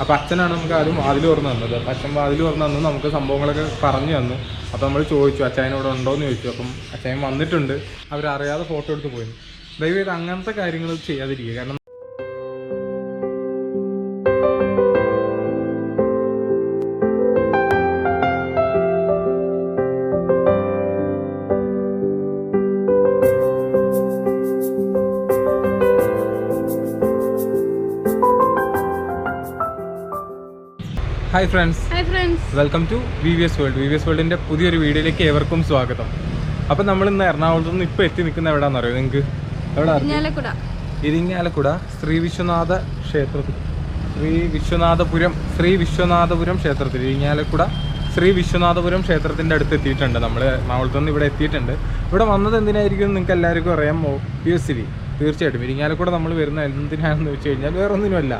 അപ്പോൾ അച്ഛനാണ് നമുക്ക് ആദ്യം വാതിൽ തുറന്ന് തന്നത്. അപ്പം അച്ഛൻ വാതിൽ തുറന്ന് തന്നു. നമുക്ക് സംഭവങ്ങളൊക്കെ പറഞ്ഞു തന്നു. അപ്പോൾ നമ്മൾ ചോദിച്ചു അച്ഛനോട് ഉണ്ടോ? എന്ന് ചോദിച്ചു. അപ്പം അച്ഛൻ വന്നിട്ടുണ്ട്. അവരറിയാതെ ഫോട്ടോ എടുത്ത് പോയി. ദയവ് അങ്ങനത്തെ കാര്യങ്ങൾ ചെയ്യാതിരിക്കുക. കാരണം hi friends hi friends welcome to V V S world V V S വേൾഡിന്റെ പുതിയൊരു വീഡിയോയിലേക്ക് ഏവർക്കും സ്വാഗതം. അപ്പം നമ്മൾ ഇന്ന് എറണാകുളത്ത് നിന്ന് ഇപ്പോൾ എത്തി നിൽക്കുന്ന എവിടെയാണെന്ന് അറിയോ നിങ്ങൾക്ക്? എവിടെ ഇരിങ്ങാലക്കുട. ശ്രീ വിശ്വനാഥ ക്ഷേത്രത്തിൽ. ശ്രീ വിശ്വനാഥപുരം ശ്രീ വിശ്വനാഥപുരം ക്ഷേത്രത്തിൽ. ഇരിങ്ങാലക്കുട ശ്രീ വിശ്വനാഥപുരം ക്ഷേത്രത്തിന്റെ അടുത്ത് എത്തിയിട്ടുണ്ട്. നമ്മൾ എറണാകുളത്ത് നിന്ന് ഇവിടെ എത്തിയിട്ടുണ്ട്. ഇവിടെ വന്നത് എന്തിനായിരിക്കും നിങ്ങൾക്ക് എല്ലാവർക്കും അറിയാം. പി എസ് സി തീർച്ചയായിട്ടും. ഇരിങ്ങാലക്കുട നമ്മൾ വരുന്ന എന്തിനാണെന്ന് വെച്ച് കഴിഞ്ഞാൽ വേറൊന്നിനുമല്ല.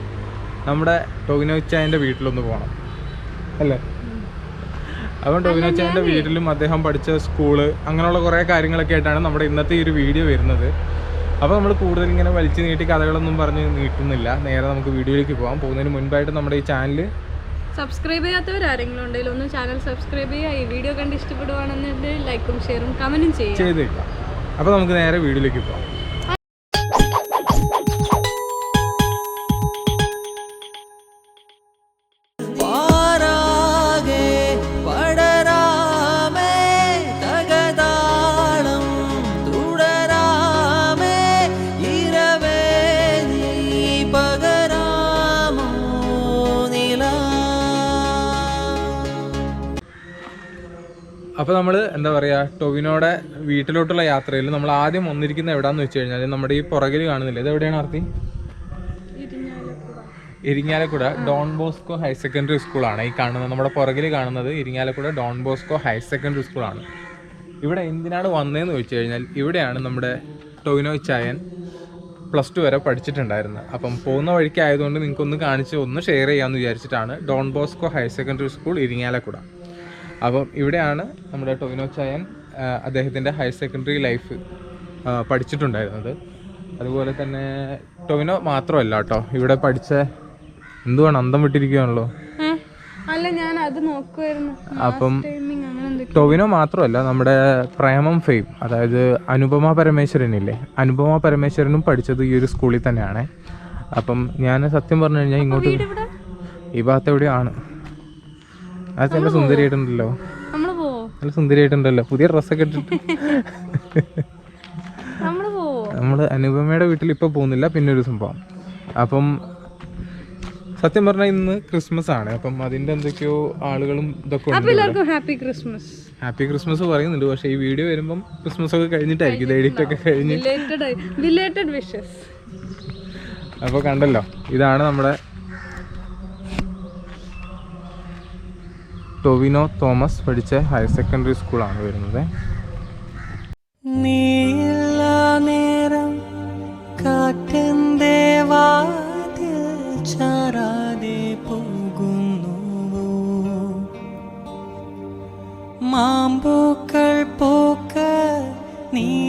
നമ്മുടെ ടോഗിനോച്ചായന്റെ വീട്ടിലൊന്ന് പോകണം അല്ലേ? അപ്പം ടൊവിനോച്ചായന്റെ വീട്ടിലും അദ്ദേഹം പഠിച്ച സ്കൂൾ അങ്ങനെയുള്ള കുറേ കാര്യങ്ങളൊക്കെ ആയിട്ടാണ് നമ്മുടെ ഇന്നത്തെ ഈ ഒരു വീഡിയോ വരുന്നത്. അപ്പോൾ നമ്മൾ കൂടുതൽ ഇങ്ങനെ വലിച്ചു നീട്ടി കഥകളൊന്നും പറഞ്ഞ് നീട്ടുന്നില്ല. നേരെ നമുക്ക് വീഡിയോയിലേക്ക് പോകാം. പോകുന്നതിന് മുൻപായിട്ട് നമ്മുടെ ഈ ചാനൽ സബ്സ്ക്രൈബ് ചെയ്യാത്തവർ ആരെങ്കിലും ഉണ്ടെങ്കിൽ ഒന്ന് ചാനൽ സബ്സ്ക്രൈബ് ചെയ്യുക. ഈ വീഡിയോ കണ്ട് ഇഷ്ടപ്പെടുവാണെന്നുണ്ടെങ്കിൽ ലൈക്കും ഷെയറും കമന്റും ചെയ്യുക. അപ്പോൾ നമുക്ക് നേരെ വീഡിയോയിലേക്ക് പോകാം. അപ്പോൾ നമ്മൾ എന്താ പറയുക ടൊവിനോടെ വീട്ടിലോട്ടുള്ള യാത്രയിൽ നമ്മൾ ആദ്യം വന്നിരിക്കുന്ന എവിടെയാന്ന് വെച്ച് കഴിഞ്ഞാൽ നമ്മുടെ ഈ പുറകിൽ കാണുന്നില്ല? ഇത് എവിടെയാണ് ആർത്തി? Irinjalakuda. Don Bosco higher secondary സ്കൂളാണ്. ഈ കാണുന്നത് നമ്മുടെ പുറകിൽ കാണുന്നത് Irinjalakuda Don Bosco higher secondary സ്കൂളാണ്. ഇവിടെ എന്തിനാണ് വന്നതെന്ന് ചോദിച്ചു കഴിഞ്ഞാൽ ഇവിടെയാണ് നമ്മുടെ ടൊവിനോ ചായൻ പ്ലസ് ടു വരെ പഠിച്ചിട്ടുണ്ടായിരുന്നത്. അപ്പം പോകുന്ന വഴിക്ക് ആയതുകൊണ്ട് നിങ്ങൾക്ക് ഒന്ന് കാണിച്ച് ഒന്ന് ഷെയർ ചെയ്യാമെന്ന് വിചാരിച്ചിട്ടാണ് Don Bosco higher secondary school Irinjalakuda. അപ്പം ഇവിടെയാണ് നമ്മുടെ ടൊവിനോ ചായൻ അദ്ദേഹത്തിന്റെ ഹയർ സെക്കൻഡറി ലൈഫ് പഠിച്ചിട്ടുണ്ടായിരുന്നത്. അതുപോലെ തന്നെ ടൊവിനോ മാത്രമല്ല കേട്ടോ ഇവിടെ പഠിച്ച എന്തുവാണ് അന്തം വിട്ടിരിക്കുകയാണല്ലോ? അല്ല ഞാൻ അത് നോക്കുമായിരുന്നു അപ്പം ടൊവിനോ മാത്രമല്ല നമ്മുടെ പ്രേമം ഫെയിം അതായത് അനുപമ പരമേശ്വരനില്ലേ അനുപമ പരമേശ്വരനും പഠിച്ചത് ഈ ഒരു സ്കൂളിൽ തന്നെയാണ്. അപ്പം ഞാൻ സത്യം പറഞ്ഞു കഴിഞ്ഞാൽ ഇങ്ങോട്ട് ഈ ഭാഗത്ത് എവിടെയാണ് അത് നല്ല സുന്ദരിയായിട്ടുണ്ടല്ലോ. നല്ല സുന്ദരിയായിട്ടുണ്ടല്ലോ. പുതിയ ഡ്രസ്സൊക്കെ ഇട്ടിട്ട്. നമ്മൾ അനുപമയുടെ വീട്ടിൽ ഇപ്പോൾ പോകുന്നില്ല. പിന്നെ ഒരു സംഭവം. അപ്പം സത്യം പറഞ്ഞാൽ ഇന്ന് ക്രിസ്മസ് ആണ്. അപ്പം അതിന്റെ എന്തൊക്കെയോ ആളുകളും ഇതൊക്കെ എല്ലാവർക്കും ഹാപ്പി ക്രിസ്മസ്. ഹാപ്പി ക്രിസ്മസ് പറയുന്നുണ്ട്. പക്ഷേ ഈ വീഡിയോ വരുമ്പം ക്രിസ്മസ് ഒക്കെ കഴിഞ്ഞിട്ടായിരിക്കും. ഇത് എഡിറ്റ് ഒക്കെ കഴിഞ്ഞ് റിലേറ്റഡ് റിലേറ്റഡ് വിഷസ് അപ്പോൾ കണ്ടല്ലോ. ഇതാണ് നമ്മുടെ ടൊവിനോ തോമസ് പഠിച്ച ഹയർ സെക്കൻഡറി സ്കൂളാണ് വരുന്നത്. നേരം മാമ്പൂക്കൾ പോക്ക നീഹാരം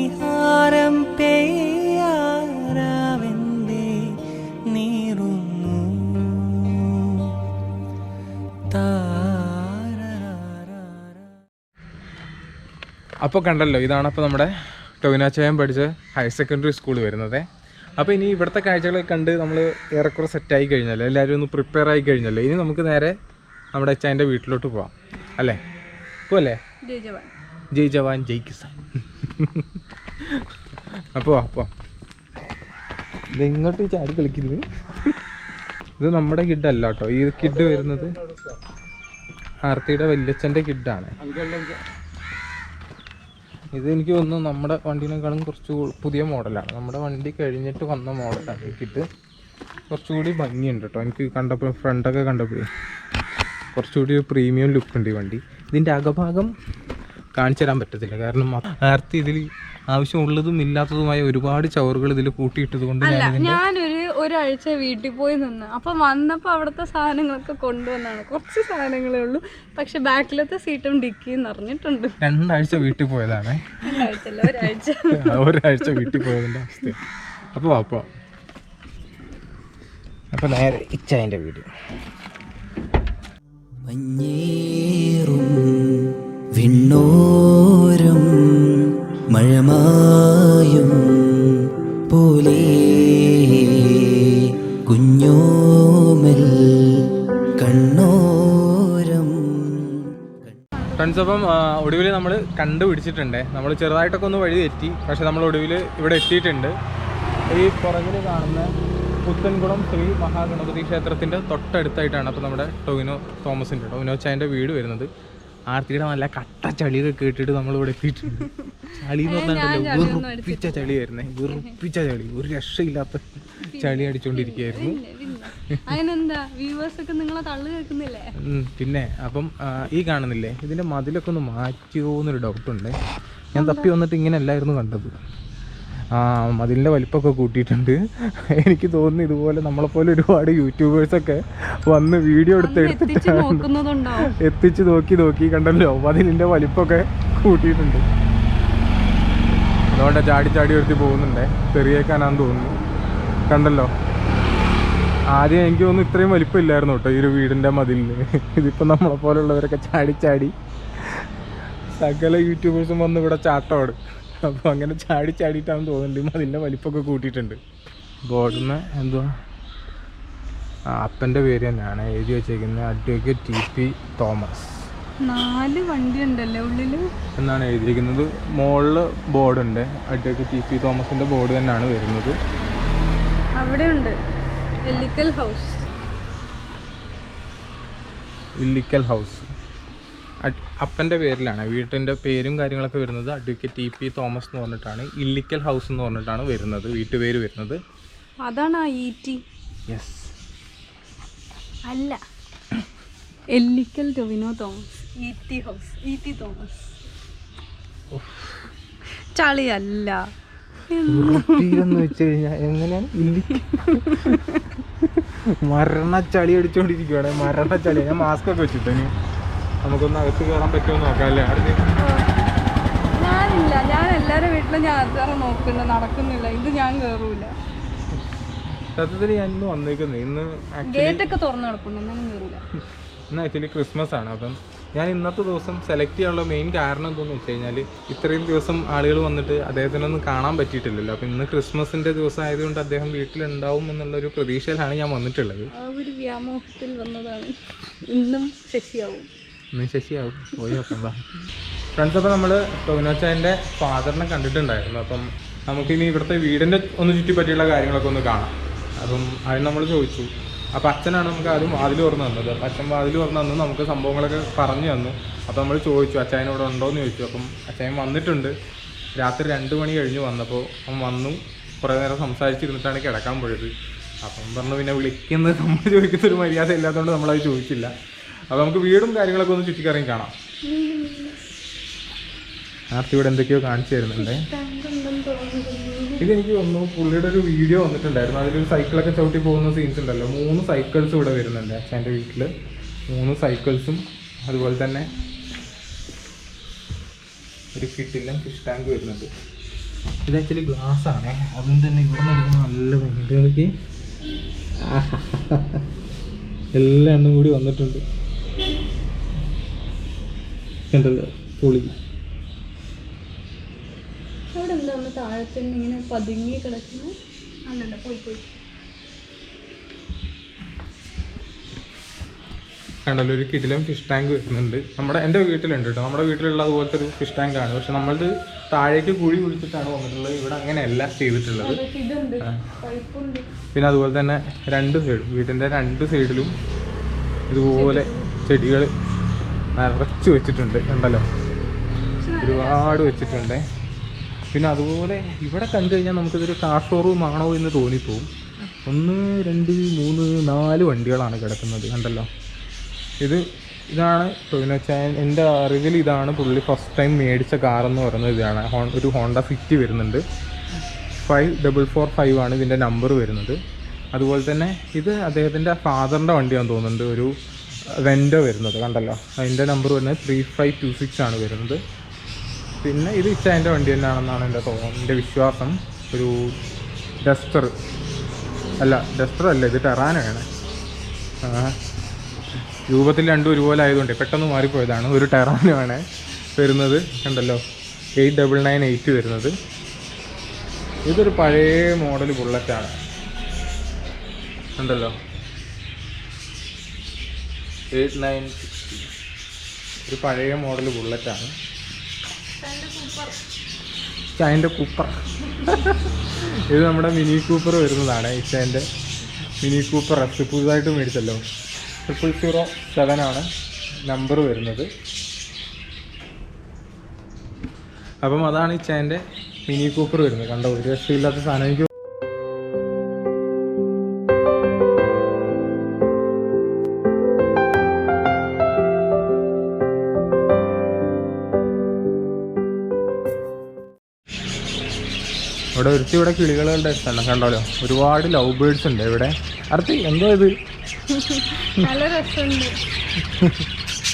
അപ്പോൾ കണ്ടല്ലോ ഇതാണ് അപ്പോൾ നമ്മുടെ ടൊവിനാച്ചയം പഠിച്ച ഹയർ സെക്കൻഡറി സ്കൂൾ വരുന്നത്. അപ്പോൾ ഇനി ഇവിടുത്തെ കാഴ്ചകളൊക്കെ കണ്ട് നമ്മൾ ഏറെക്കുറെ സെറ്റായി കഴിഞ്ഞല്ലോ എല്ലാവരും ഒന്ന് പ്രിപ്പയർ ആയി കഴിഞ്ഞല്ലോ. ഇനി നമുക്ക് നേരെ നമ്മുടെ അച്ഛന്റെ വീട്ടിലോട്ട് പോവാം അല്ലേ? പോവല്ലേ? ജയ് ജവാൻ. ജയ് കിസ ജയ് കിസാൻ. അപ്പോൾ അപ്പോൾ ഇതെങ്ങോട്ട് ചാടി കളിക്കുന്നത്? ഇത് നമ്മുടെ കിഡ് അല്ല കേട്ടോ ഈ കിഡ് വരുന്നത് ആർത്തിയുടെ വല്യച്ഛന്റെ കിഡാണ്. ഇത് എനിക്ക് തോന്നുന്നു നമ്മുടെ വണ്ടീനേക്കാളും കുറച്ച് പുതിയ മോഡലാണ്. നമ്മുടെ വണ്ടി കഴിഞ്ഞിട്ട് വന്ന മോഡലാണ് എനിക്കിട്ട് കുറച്ചുകൂടി ഭംഗിയുണ്ട് കേട്ടോ. എനിക്ക് കണ്ടപ്പോൾ ഫ്രണ്ടൊക്കെ കണ്ടപ്പോൾ കുറച്ചുകൂടി പ്രീമിയം ലുക്ക് ഉണ്ട് ഈ വണ്ടി. ഇതിന്റെ അകഭാഗം കാണിച്ചു തരാൻ പറ്റത്തില്ല. കാരണം നേരത്തെ ഇതിൽ ആവശ്യമുള്ളതും ഇല്ലാത്തതുമായ ഒരുപാട് ചവറുകൾ ഇതിൽ കൂട്ടിയിട്ടത് കൊണ്ട് ഞാൻ ഒരാഴ്ച വീട്ടിൽ പോയി നിന്ന്. അപ്പൊ വന്നപ്പോ അവിടുത്തെ സാധനങ്ങളൊക്കെ കൊണ്ടുവന്നാണ്. കുറച്ച് സാധനങ്ങളേ ഉള്ളൂ. പക്ഷെ ബാക്കിലത്തെ സീറ്റും ഡിക്കിയും നിറഞ്ഞിട്ടുണ്ട് രണ്ടാഴ്ച വീട്ടിൽ പോയതാണ്. ഒരാഴ്ച. വീട്ടിൽ പോയതിന്റെ അവസ്ഥ അപ്പോൾ അപ്പോൾ അപ്പോൾ നേരെ ഇച്ചായന്റെ വീട്. മഞ്ഞേറും വിണ്ണോരം മഴമായും ഫ്രണ്ട്സ് അപ്പം ഒടുവിൽ നമ്മൾ കണ്ടുപിടിച്ചിട്ടുണ്ട്. നമ്മൾ ചെറുതായിട്ടൊക്കെ ഒന്ന് വഴി തെറ്റി പക്ഷെ നമ്മൾ ഒടുവിൽ ഇവിടെ എത്തിയിട്ടുണ്ട്. ഈ പുറകിൽ കാണുന്ന പുത്തൻകുളം ശ്രീ മഹാഗണപതി ക്ഷേത്രത്തിന്റെ തൊട്ടടുത്തായിട്ടാണ് അപ്പോൾ നമ്മുടെ ടൊവിനോ തോമസിന്റെ ടൊവിനോ ചായന്റെ വീട് വരുന്നത്. ആർത്തിയുടെ നല്ല കട്ട ചളിയൊക്കെ കേട്ടിട്ട് നമ്മൾ ഇവിടെ എത്തിയിട്ടുണ്ട്. ചളി എന്ന് പറഞ്ഞാൽ വെറുപ്പിച്ച ചളി വരുന്നേ വെറുപ്പിച്ച ചളി ഒരു രക്ഷയില്ലാത്ത ചളി അടിച്ചോണ്ടിരിക്കുന്നു പിന്നെ അപ്പം ഈ കാണുന്നില്ലേ ഇതിന്റെ മതിലൊക്കെ ഒന്ന് മാറ്റിയോ എന്നൊരു ഡൗട്ടുണ്ട് ഞാൻ തപ്പി വന്നിട്ട് ഇങ്ങനെ അല്ലായിരുന്നു കണ്ടത്. ആ മതിലിന്റെ വലിപ്പമൊക്കെ കൂട്ടിയിട്ടുണ്ട്. എനിക്ക് തോന്നുന്നു ഇതുപോലെ നമ്മളെപ്പോലെ ഒരുപാട് യൂട്യൂബേഴ്സൊക്കെ വന്ന് വീഡിയോ എടുത്ത് എടുത്തിട്ടാണ് എത്തിച്ച് നോക്കി നോക്കി കണ്ടല്ലോ മതിലിന്റെ വലിപ്പമൊക്കെ കൂട്ടിയിട്ടുണ്ട്. അതുകൊണ്ട് ചാടി ചാടി ഉയർത്തി പോകുന്നുണ്ടേ. തെറിയേക്കാനാന്ന് തോന്നുന്നു. കണ്ടല്ലോ? ആദ്യം എനിക്ക് തോന്നുന്നു ഇത്രയും വലിപ്പം ഇല്ലായിരുന്നു കേട്ടോ ഈ ഒരു വീടിന്റെ മതിലിന് ഇതിപ്പോൾ നമ്മളെ പോലുള്ളവരൊക്കെ ചാടി ചാടി സകല യൂട്യൂബേഴ്സും വന്ന് ഇവിടെ ചാട്ടമാണ് അപ്പോൾ അങ്ങനെ ചാടി ചാടിയിട്ടാണെന്ന് തോന്നുന്നുണ്ട്. അതിന്റെ വലിപ്പമൊക്കെ കൂട്ടിയിട്ടുണ്ട്. ബോർഡിന്ന് എന്തുവാ? ആ അപ്പന്റെ പേര് തന്നെയാണ്. എഴുതി വെച്ചേക്കുന്നത് അഡ്വക്കേറ്റ് ടി പി തോമസ്. നാല് വണ്ടി ഉണ്ടല്ലേ ഉള്ളിൽ? എന്നാണ് എഴുതിയിരിക്കുന്നത്. മുകളിൽ ബോർഡുണ്ട്. അഡ്വക്കേറ്റ് ടി പി തോമസിന്റെ ബോർഡ് തന്നെയാണ് വരുന്നത്. അവിടെ ഉണ്ട് എല്ലിക്കൽ ഹൗസ്. ഇല്ലിക്കൽ ഹൗസ്. അപ്പന്റെ പേരിലാണ്. വീട്ടിന്റെ പേരും കാര്യങ്ങളൊക്കെ വരുന്നത് അഡ്വക്കേറ്റ് ടി പി തോമസ് എന്ന് പറഞ്ഞിട്ടാണ്. ഇല്ലിക്കൽ ഹൗസ് എന്ന് പറഞ്ഞിട്ടാണ് വരുന്നത്. വീട്ടുപേര് വരുന്നത്. അതാണ് യെസ് അല്ല. Ellikkal Tovino Thomas. ET house. ET Thomas. എന്ന് വെച്ച് കഴിഞ്ഞാൽ എങ്ങനെയാണ്? ഇല്ലി മരണ ചളി അടിച്ചോണ്ടിരിക്കുവാണ്. മരണ ചളി ഞാൻ മാസ്ക് ഒക്കെ വെച്ചിട്ട്. നമുക്കൊന്ന് അകത്ത് കയറാൻ പറ്റുമോ നോക്കാം അല്ലേ ഞാനില്ല. ഞാൻ എല്ലാവരുടെ വീട്ടിലും ഞാൻ അത്ര നോക്കുന്നുണ്ട് നടക്കുന്നില്ല. ഇത് ഞാൻ കയറൂല സത്യത്തിൽ ഞാൻ ഇന്ന് വന്നേക്കുന്നത് ഇന്ന് ആക്ച്വലി ഗേറ്റ് ഒക്കെ തുറന്നു കിടക്കുന്നു കയറൂല ഇന്ന് ആക്ച്വലി ക്രിസ്മസ് ആണ്. അപ്പം ഞാൻ ഇന്നത്തെ ദിവസം സെലക്ട് ചെയ്യാനുള്ള മെയിൻ കാരണം എന്താണെന്ന് വെച്ച് കഴിഞ്ഞാൽ ഇത്രയും ദിവസം ആളുകൾ വന്നിട്ട് അദ്ദേഹത്തിനൊന്നും കാണാൻ പറ്റിയിട്ടില്ലല്ലോ. അപ്പം ഇന്ന് ക്രിസ്മസിന്റെ ദിവസം ആയതുകൊണ്ട് അദ്ദേഹം വീട്ടിലുണ്ടാവും എന്നുള്ളൊരു പ്രതീക്ഷയിലാണ് ഞാൻ വന്നിട്ടുള്ളത്. ആ ഒരു വ്യാമോഹത്തിൽ വന്നതാണ്. ഇന്നും ശശിയാവും. ഇന്ന് ശശിയാവും പോയി നോക്കാം ഫ്രണ്ട്സ് അപ്പോൾ നമ്മൾ ടൊവിനോച്ചായന്റെ ഫാദറിനെ കണ്ടിട്ടുണ്ടായിരുന്നു. അപ്പം നമുക്കിനി ഇവിടുത്തെ വീടിന്റെ ഒന്ന് ചുറ്റിപ്പറ്റിയുള്ള കാര്യങ്ങളൊക്കെ ഒന്ന് കാണാം. അപ്പം അതിന് നമ്മൾ ചോദിച്ചു. അപ്പം അച്ഛനാണ് നമുക്ക് ആദ്യം വാതിൽ തുറന്നു തന്നത്. അപ്പം അച്ഛൻ വാതിൽ തുറന്നു തന്നു നമുക്ക് സംഭവങ്ങളൊക്കെ പറഞ്ഞു തന്നു. അപ്പം നമ്മൾ ചോദിച്ചു അച്ഛൻ ഇവിടെ ഉണ്ടോയെന്ന് ചോദിച്ചു. അപ്പം അച്ഛൻ വന്നിട്ടുണ്ട്. രാത്രി രണ്ട് മണി കഴിഞ്ഞ് വന്നപ്പോൾ അവൻ വന്നു. കുറേ നേരം സംസാരിച്ചിരുന്നിട്ടാണ് കിടക്കാൻ പോയത്. അപ്പം പറഞ്ഞു പിന്നെ വിളിക്കുന്നത്? നമ്മൾ ചോദിക്കുന്ന ഒരു മര്യാദ ഇല്ലാത്തതുകൊണ്ട് നമ്മളത് ചോദിച്ചില്ല. അപ്പോൾ നമുക്ക് വീടും കാര്യങ്ങളൊക്കെ ഒന്ന് ചുറ്റിക്കറങ്ങി കാണാം. ആർത്തി ഇവിടെ എന്തൊക്കെയോ കാണിച്ചു തരുന്നുണ്ട്. ഇതെനിക്ക് തോന്നുന്നു പുള്ളിയുടെ ഒരു വീഡിയോ വന്നിട്ടുണ്ടായിരുന്നു. അതിലൊരു സൈക്കിളൊക്കെ ചവിട്ടി പോകുന്ന സീൻസ് ഉണ്ടല്ലോ. മൂന്ന് സൈക്കിൾസ് ഇവിടെ വരുന്നുണ്ട് അച്ഛന്റെ വീട്ടിൽ മൂന്ന് സൈക്കിൾസും അതുപോലെ തന്നെ ഒരു കിട്ടില്ല ഫിഷ് ടാങ്ക് വരുന്നുണ്ട്. ഇത് ആക്ച്വലി ഗ്ലാസ് ആണ്. അതും തന്നെ ഇവിടെ നിന്ന് നല്ല ഭംഗിക്ക് എല്ലാം കൂടി വന്നിട്ടുണ്ട്. കണ്ടല്ലോ പൊളി? അവിടെ എന്താ ഒന്ന് താഴത്തിന് ഇങ്ങനെ പതുങ്ങി കിടക്കുന്നു? അല്ലല്ല പോയി പോയി. കണ്ടല്ലോ ഒരു കിടിലം ഫിഷ് ടാങ്ക് വരുന്നുണ്ട് നമ്മുടെ എന്റെ വീട്ടിലുണ്ട് കേട്ടോ നമ്മുടെ വീട്ടിലുള്ള അതുപോലത്തെ ഒരു ഫിഷ് ടാങ്ക് ആണ്. പക്ഷെ നമ്മളത് താഴേക്ക് കുഴി കുഴിച്ചിട്ടാണ് വന്നിട്ടുള്ളത്. ഇവിടെ അങ്ങനെയല്ല ചെയ്തിട്ടുള്ളത്. പിന്നെ അതുപോലെ തന്നെ രണ്ട് സൈഡും വീട്ടിന്റെ രണ്ട് സൈഡിലും ഇതുപോലെ ചെടികൾ നിറച്ച് വെച്ചിട്ടുണ്ട് കണ്ടല്ലോ? ഒരുപാട് വെച്ചിട്ടുണ്ട്. പിന്നെ അതുപോലെ ഇവിടെ കണ്ടു കഴിഞ്ഞാൽ നമുക്കിതൊരു കാർ ഷോറൂം ആണോ എന്ന് തോന്നിപ്പോവും. ഒന്ന് രണ്ട് മൂന്ന് നാല് വണ്ടികളാണ് കിടക്കുന്നത് കണ്ടല്ലോ? ഇത് ഇതാണ് വെച്ചാൽ എന്റെ അറിവിൽ ഇതാണ് പുള്ളി ഫസ്റ്റ് ടൈം മേടിച്ച കാർ എന്ന് പറയുന്നത് ഇതാണ്. ഒരു ഹോണ്ട സിറ്റി വരുന്നുണ്ട്. ഫൈവ് ഡബിൾ ഫോർ ഫൈവ് ആണ് ഇതിന്റെ നമ്പർ വരുന്നത്. അതുപോലെ തന്നെ ഇത് അദ്ദേഹത്തിന്റെ ഫാദറിന്റെ വണ്ടിയാണെന്ന് തോന്നുന്നുണ്ട്. ഒരു വെൻഡോ വരുന്നത് കണ്ടല്ലോ. അതിന്റെ നമ്പർ വരുന്നത് ത്രീ ഫൈവ് ടു സിക്സ് ആണ് വരുന്നത്. പിന്നെ ഇത് ഇച്ചായന്റെ വണ്ടി തന്നെയാണെന്നാണ് എന്റെ തോന്നുന്നത് എന്റെ വിശ്വാസം. ഒരു ഡസ്റ്റർ അല്ല ഡസ്റ്റർ അല്ല ഇത് ടെറാനയാണ് രൂപത്തിൽ രണ്ടും ഒരുപോലെ ആയതുകൊണ്ട് പെട്ടെന്ന് മാറിപ്പോയതാണ്. ഒരു ടെറാനുമാണ് വരുന്നത് കണ്ടല്ലോ. എയ്റ്റ് ഡബിൾ നയൻ എയ്റ്റ് വരുന്നത്. ഇതൊരു പഴയ മോഡൽ ബുള്ളറ്റാണ് ഉണ്ടല്ലോ എയ്റ്റ് നയൻ സിക്സ്റ്റി. ഒരു പഴയ മോഡൽ ബുള്ളറ്റാണ്. ചൈന്റെ കൂപ്പർ ഇത് നമ്മുടെ മിനി കൂപ്പർ വരുന്നതാണ്. ഇച്ചേന്റെ മിനി കൂപ്പർ എഫ് പുതുതായിട്ട് മേടിച്ചല്ലോ. ട്രിപ്പിൾ സീറോ സെവൻ ആണ് നമ്പർ വരുന്നത്. അപ്പം അതാണ് ഇച്ചേന്റെ മിനി കൂപ്പർ വരുന്നത്. കണ്ടോ? ഒരു രക്ഷയില്ലാത്ത സാധനം. എനിക്ക് ഇവിടെ ഒരുത്തി ഇവിടെ കിളികളുടെ സ്ഥലം കണ്ടോലോ ഒരുപാട് ലവ് ബേർഡ്സ് ഉണ്ട് ഇവിടെ. അടുത്ത് എന്തോ ഇത്?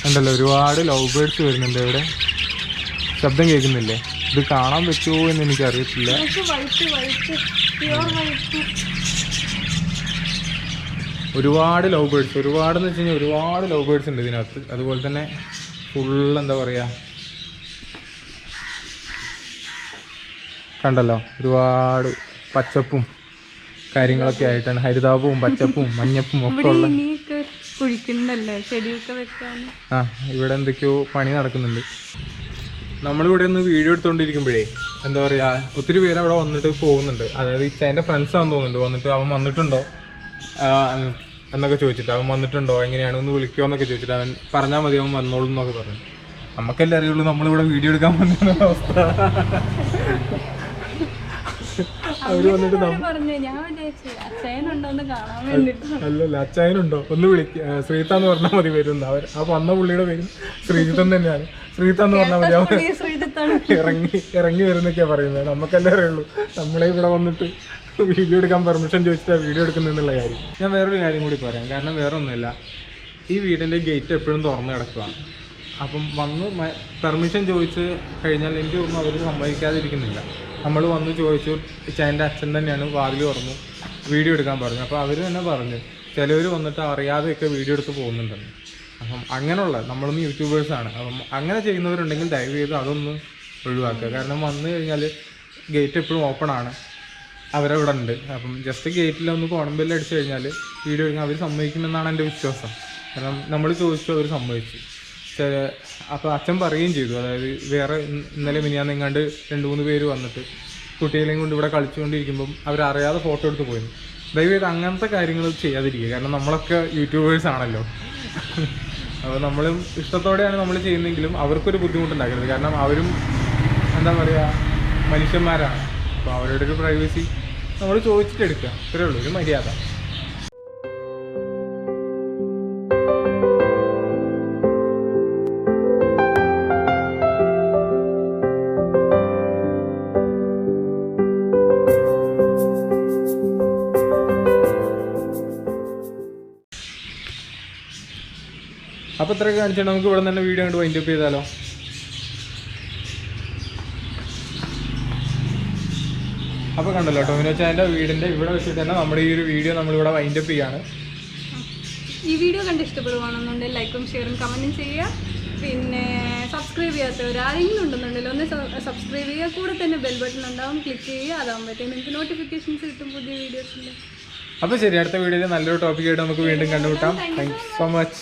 ഉണ്ടല്ലോ ഒരുപാട് ലവ് ബേർഡ്സ് വരുന്നുണ്ട് ഇവിടെ. ശബ്ദം കേൾക്കുന്നില്ലേ? ഇത് കാണാൻ പറ്റുമോ എന്ന് എനിക്ക് അറിയത്തില്ല ഒരുപാട് ലവ് ബേർഡ്സ് ഒരുപാട് എന്ന് വെച്ച് കഴിഞ്ഞാൽ ഒരുപാട് ലവ് ബേർഡ്സ് ഉണ്ട് ഇതിനകത്ത്. അതുപോലെ തന്നെ ഫുൾ എന്താ പറയുക കണ്ടല്ലോ? ഒരുപാട് പച്ചപ്പും കാര്യങ്ങളൊക്കെ ആയിട്ടാണ്. ഹരിതാപവും പച്ചപ്പും മഞ്ഞപ്പും ഒക്കെ ഉള്ള ആ ഇവിടെ എന്തൊക്കെയോ പണി നടക്കുന്നുണ്ട്. നമ്മളിവിടെ ഒന്ന് വീഡിയോ എടുത്തോണ്ടിരിക്കുമ്പോഴേ എന്താ പറയാ ഒത്തിരി പേര് അവിടെ വന്നിട്ട് പോകുന്നുണ്ട്. അതായത് ഇച്ചേന്റെ ഫ്രണ്ട്സ് ആണെന്ന് തോന്നുന്നുണ്ട്. വന്നിട്ട് അവൻ വന്നിട്ടുണ്ടോ? എന്നൊക്കെ ചോദിച്ചിട്ട് അവൻ വന്നിട്ടുണ്ടോ? എങ്ങനെയാണ്? ഒന്ന് വിളിക്കുമോ എന്നൊക്കെ ചോദിച്ചിട്ട് അവൻ പറഞ്ഞാൽ മതി അവൻ വന്നോളൂ എന്നൊക്കെ പറഞ്ഞു. നമുക്കല്ലേ അറിയുള്ളൂ നമ്മളിവിടെ വീഡിയോ എടുക്കാൻ വന്ന അവസ്ഥ. അവർ വന്നിട്ട് അവർ പറഞ്ഞു. ഞാൻ വിചാരിച്ചു അച്ഛനുണ്ടോന്ന് കാണാൻ വേണ്ടിട്ട്. അല്ലല്ല അച്ചായനുണ്ടോ ഒന്ന് വിളിക്ക. ശ്രീത എന്ന് പറഞ്ഞാൽ മതി വരുന്ന അവർ ആ വന്ന പുള്ളിയുടെ പേരും ശ്രീജിത്തൻ തന്നെയാണ്. ശ്രീത എന്ന് പറഞ്ഞാൽ മതി അവൻ ഇറങ്ങി ഇറങ്ങി വരുന്നൊക്കെയാ പറയുന്നത്. നമുക്കല്ലേ അറിയുള്ളൂ. നമ്മളെ ഇവിടെ വന്നിട്ട് വീഡിയോ എടുക്കാൻ പെർമിഷൻ ചോദിച്ചാൽ വീഡിയോ എടുക്കുന്നുള്ള കാര്യം. ഞാൻ വേറൊരു കാര്യം കൂടി പറയാം. കാരണം വേറെ ഒന്നുമില്ല ഈ വീടിന്റെ ഗേറ്റ് എപ്പോഴും തുറന്നു കിടക്കുകയാണ് അപ്പം വന്ന് പെർമിഷൻ ചോദിച്ച് കഴിഞ്ഞാൽ എനിക്ക് ഒന്നും അവർ സമ്മതിക്കാതിരിക്കുന്നില്ല. നമ്മൾ വന്ന് ചോദിച്ചു ചേന്റെ അച്ഛൻ തന്നെയാണ് വാതിൽ തുറന്നു വീഡിയോ എടുക്കാൻ പറഞ്ഞു. അപ്പോൾ അവർ തന്നെ പറഞ്ഞു ചിലവർ വന്നിട്ട് അറിയാതെയൊക്കെ വീഡിയോ എടുത്ത് പോകുന്നുണ്ടെന്ന്. അപ്പം അങ്ങനെയുള്ള നമ്മളൊന്ന് യൂട്യൂബേഴ്സാണ് അപ്പം അങ്ങനെ ചെയ്യുന്നവരുണ്ടെങ്കിൽ ദയവ് ചെയ്ത് അതൊന്ന് ഒഴിവാക്കുക. കാരണം വന്നു കഴിഞ്ഞാൽ ഗേറ്റ് എപ്പോഴും ഓപ്പൺ ആണ്. അവരവിടെ ഉണ്ട്. അപ്പം ജസ്റ്റ് ഗേറ്റിലൊന്ന് കോണമ്പെല്ലാം അടിച്ചു കഴിഞ്ഞാൽ വീഡിയോ എടുക്കാൻ അവർ സമ്മതിക്കുമെന്നാണ് എന്റെ വിശ്വാസം. കാരണം നമ്മൾ ചോദിച്ചു അവർ സമ്മതിച്ചു. അപ്പോൾ അച്ഛൻ പറയുകയും ചെയ്തു. അതായത് വേറെ ഇന്നലെ മിനിയാന്ന് എങ്ങാണ്ട് രണ്ട് മൂന്ന് പേര് വന്നിട്ട് കുട്ടികളെയും കൊണ്ട് ഇവിടെ കളിച്ചുകൊണ്ടിരിക്കുമ്പം അവരറിയാതെ ഫോട്ടോ എടുത്ത് പോയി. ദയവേത് അങ്ങനത്തെ കാര്യങ്ങൾ ചെയ്യാതിരിക്കുക. കാരണം നമ്മളൊക്കെ യൂട്യൂബേഴ്സ് ആണല്ലോ. അപ്പോൾ നമ്മളും ഇഷ്ടത്തോടെയാണ് നമ്മൾ ചെയ്യുന്നതെങ്കിലും അവർക്കൊരു ബുദ്ധിമുട്ടുണ്ടാക്കരുത്. കാരണം അവരും എന്താ പറയുക മനുഷ്യന്മാരാണ്. അപ്പോൾ അവരുടെ ഒരു പ്രൈവസി നമ്മൾ ചോദിച്ചിട്ട് എടുക്കുക ഇത്രേ ഉള്ളൂ. ഒരു മര്യാദ. അപ്പോൾ ഇത്രയൊക്കെ കാണിച്ചിട്ട് നമുക്ക് ഇവിടെ തന്നെ വീഡിയോ കണ്ട് വൈൻഡപ്പ് ചെയ്താലോ? അപ്പോൾ കണ്ടല്ലോ ടോമിനോ ചാന്റെ വീടിന്റെ ഇവിടെ വെച്ചിട്ട് തന്നെ നമ്മുടെ ഈ ഒരു വീഡിയോ നമ്മളിവിടെ വൈൻഡ് അപ്പ് ചെയ്യാണ്. ഈ വീഡിയോ കണ്ട് ഇഷ്ടപ്പെടുവാണെന്നുണ്ടെങ്കിൽ ലൈക്കും ഷെയറും കമന്റും ചെയ്യുക. പിന്നെ സബ്സ്ക്രൈബ് ചെയ്യാത്തവർ ആരെങ്കിലും ഉണ്ടെന്നുണ്ടെങ്കിൽ ഒന്ന് സബ്സ്ക്രൈബ് ചെയ്യുക. കൂടെ തന്നെ ബെൽ ബട്ടൺ ഉണ്ടാവും ക്ലിക്ക് ചെയ്യുക. അതാകുമ്പോഴത്തേക്കും നിങ്ങൾക്ക് നോട്ടിഫിക്കേഷൻസ് കിട്ടും പുതിയ വീഡിയോസിന്റെ അപ്പോൾ ശരി അടുത്ത വീഡിയോയിൽ നല്ലൊരു ടോപ്പിക്കായിട്ട് നമുക്ക് വീണ്ടും കണ്ടുമുട്ടാം. Thank so much